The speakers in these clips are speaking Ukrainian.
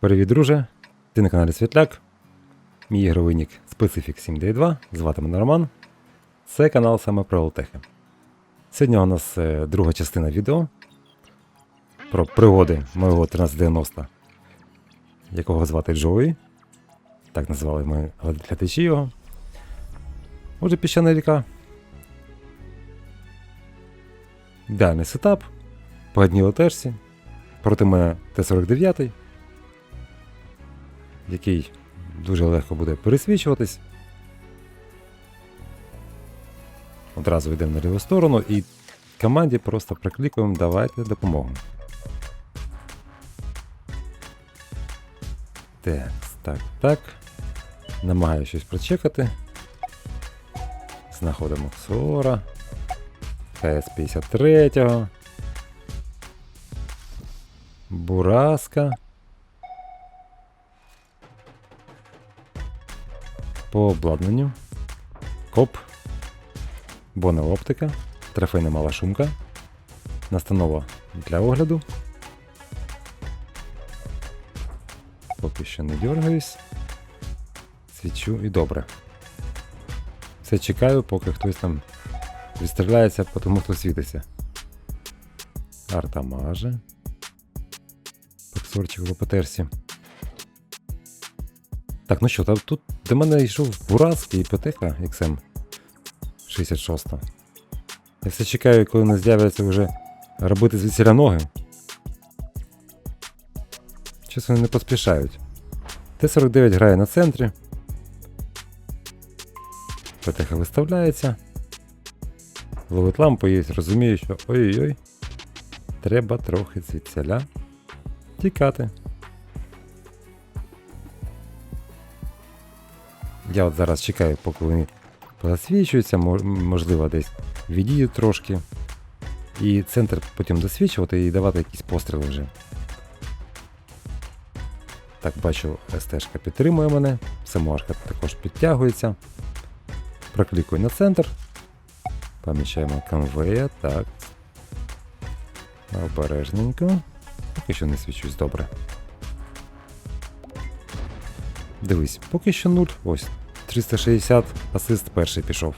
Привіт, друже! Ти на каналі Світляк. Мій ігровий нік Specific 7D2. Звати мене Роман. Це канал саме про Олтехи. Сьогодні у нас е, друга частина відео про пригоди моєго 1390, якого звати Джої. Так називали ми глядачі його. Отже, піщана ріка. Ідеальний сетап. По одній летешці. Проти мене Т-49, який дуже легко буде пересвічуватись. Одразу йдемо на ліву сторону і команді просто проклікуємо давайте допомогу. Так, так, так. Намагаю щось прочекати. Знаходимо Ксора. КС-53. Бураска. По обладнанню. Коп. Бона оптика. Трофейна мала шумка. Настанова для огляду. Поки що не дергаюсь. Свічу і добре. Все чекаю, поки хтось там відстріляється по тому, хто світиться. Арта маже. Поксорчик в потерсі. Так, ну що, там тут до мене йшов Бурацький і XM 66. Я все чекаю, коли не з'являться вже робити звідсіля ноги. Щось вони не поспішають. Т-49 грає на центрі. ПТХ виставляється. Ловить лампу і розуміє, що ой-ой-ой. Треба трохи звідсіля тікати. Я от зараз чекаю, поки вони засвічуються, можливо, десь відійдуть трошки. І центр потім досвічувати і давати якісь постріли вже. Так, бачу, СТшка підтримує мене, самошка також підтягується. Проклікую на центр. Помічаємо конвея, так. Обережненько. Поки що не свічусь добре. Дивись, поки що нуль. Ось. 360 асист перший пішов.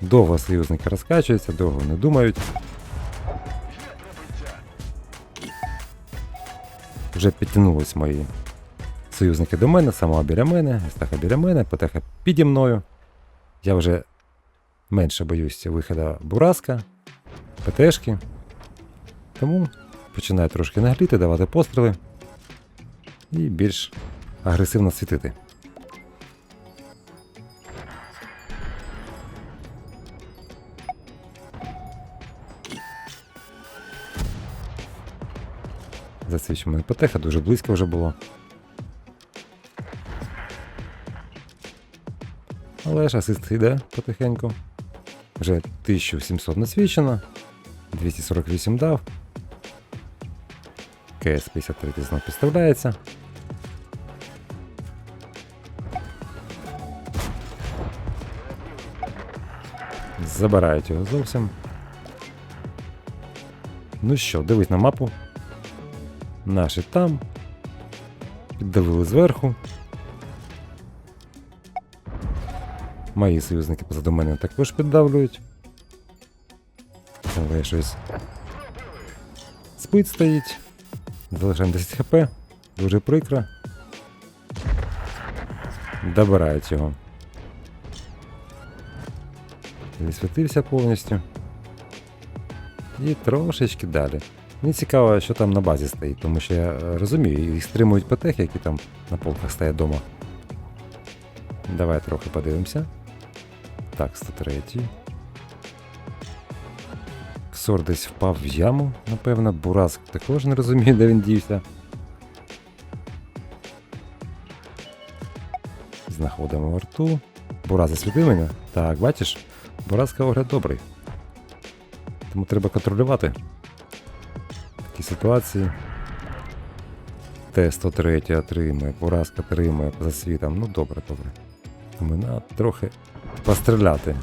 Довго союзники розкачуються, довго не думають. Вже підтягнулись мої союзники до мене, сама біля мене, Естаха біля мене, Петеха піді мною. Я вже менше боюсь виходу Бураска, ПТшки. Тому починаю трошки нагліти, давати постріли і більш агресивно світити. Засвічуємо ПТХ, дуже близько вже було. Але ж асист йде потихеньку. Вже 1700 насвічено. 248 дав. КС-53 знов підставляється. Забирають його зовсім. Ну що, дивись на мапу. Наші там. Піддавили зверху. Мої союзники позаду мене також піддавлюють. Але щось. Спит стоїть. Залишаємо 10 хп. Дуже прикро. Добирають його. Відсвітився повністю. І трошечки далі. Мені цікаво, що там на базі стоїть, тому що я е, розумію, їх стримують ПТХ, які там на полках стоять вдома. Давай трохи подивимося. Так, 103. Ксор десь впав в яму, напевно, Бураск також не розуміє, де він дівся. Знаходимо рту. Бураз засвіти мене. Так, бачиш, Буразка огляд добрий. Тому треба контролювати такі ситуації. Т-103 отримує, Буразка отримує за світом. Ну добре, добре. Треба трохи постріляти.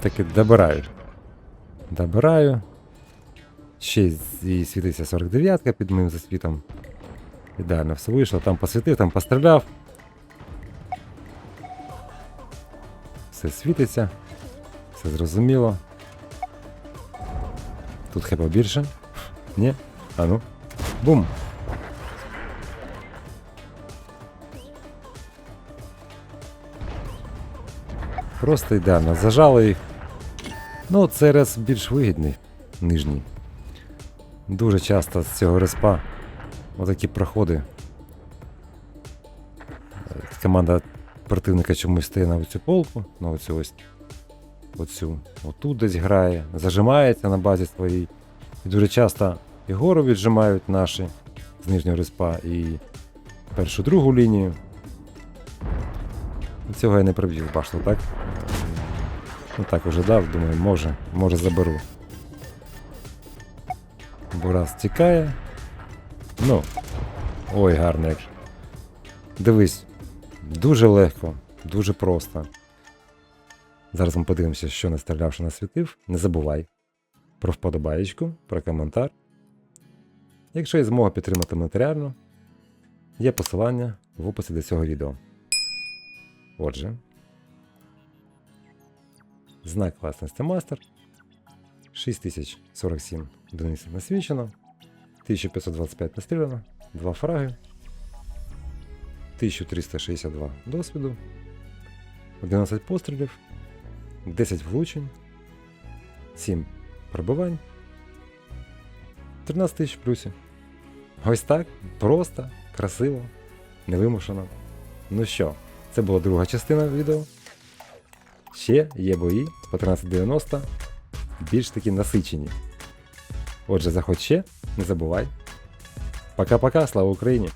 таки добираю. Добираю. Ще і світиться 49-ка під моїм засвітом. Ідеально все вийшло, там посвітив, там постріляв. Все світиться, все зрозуміло. Тут хп більше. Ні? А ну. Бум! Просто ідеально. Зажали їх. Ну, цей рез більш вигідний, нижній. Дуже часто з цього респа отакі проходи. Е, Команда противника чомусь стає на оцю полку, на оцю ось. Оцю. Отут десь грає, зажимається на базі своїй. І дуже часто і гору віджимають наші з нижнього респа, і першу другу лінію. Цього я не проб'ю в башту, так? Ну так уже дав, думаю, може, може заберу. Бурас тікає. Ну. Ой, гарно як. Дивись. Дуже легко, дуже просто. Зараз ми подивимося, що не стрілявши насвітив. Не забувай про вподобаєчку, про коментар. Якщо є змога підтримати матеріально, є посилання в описі до цього відео. Отже, знак власності мастер. 6047 одиниць насвічено, 1525 настріляно, 2 фраги, 1362 досвіду, 11 пострілів, 10 влучень, 7 пробивань, 13 тисяч плюсів. Ось так, просто, красиво, невимушено. Ну що, це була друга частина відео. Ще є бої по 1390, більш такі насичені. Отже, заходь ще, не забувай. Пока-пока, слава Україні!